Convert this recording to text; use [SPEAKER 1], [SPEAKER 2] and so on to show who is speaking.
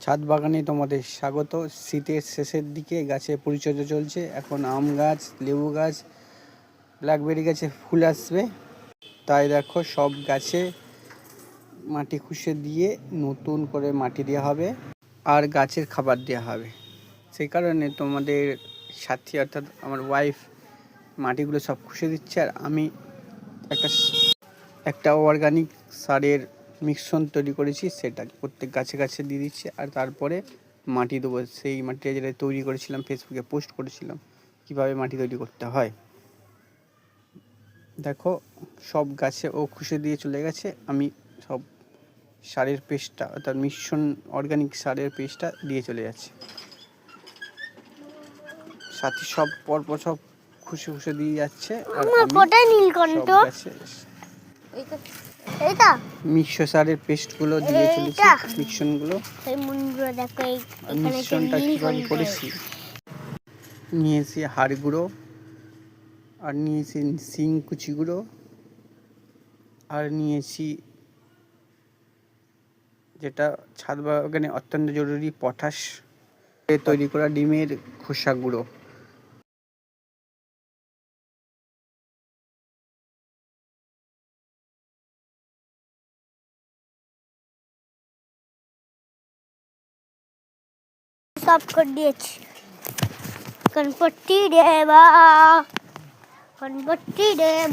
[SPEAKER 1] ছাদ বাগানে তোমাদের স্বাগত। শীতের শেষের দিকে গাছে পরিচর্যা চলছে। এখন আম গাছ, লেবু গাছ ব্ল্যাকবেরি গাছে ফুল আসবে। তাই দেখো সব গাছে মাটি খুশে দিয়ে নতুন করে মাটি দেওয়া হবে আর গাছের খাবার দেওয়া হবে। সেই কারণে তোমাদের সাথী অর্থাৎ আমার ওয়াইফ মাটিগুলো সব খুশে দিচ্ছে আর আমি একটা একটা অর্গানিক সারের মিশ্রণ তৈরি করেছি সেটা প্রত্যেক গাছে গাছে দিয়ে দিচ্ছি আর তারপরে মাটি দেবো। সেই মাটিটা যেটা তৈরি করেছিলাম ফেসবুকে পোস্ট করেছিলাম কীভাবে মাটি তৈরি করতে হয়। দেখো সব গাছে ও খুশি দিয়ে চলে গেছে। আমি সব সারের পেস্টটা অর্থাৎ মিশ্রণ অর্গানিক সারের পেস্টটা দিয়ে চলে যাচ্ছে। সাথে সব পরপর সব খুশি খুশি দিয়ে যাচ্ছে। আর আমি সব গাছে
[SPEAKER 2] এইটা
[SPEAKER 1] সারের পেস্টগুলো দিয়ে চলেছি
[SPEAKER 2] দেখো এই
[SPEAKER 1] কীভাবে করেছি? নিয়েছি হাড় গুঁড়ো আর নিয়েছি শিং কুচি গুঁড়ো আর নিয়েছি যেটা ছাদ বাগানে অত্যন্ত জরুরি পটাশ। তৈরি করা ডিমের খোসা গুঁড়ো।
[SPEAKER 2] সব করে দিয়েছি গণপতি দেবা গণপতি দেব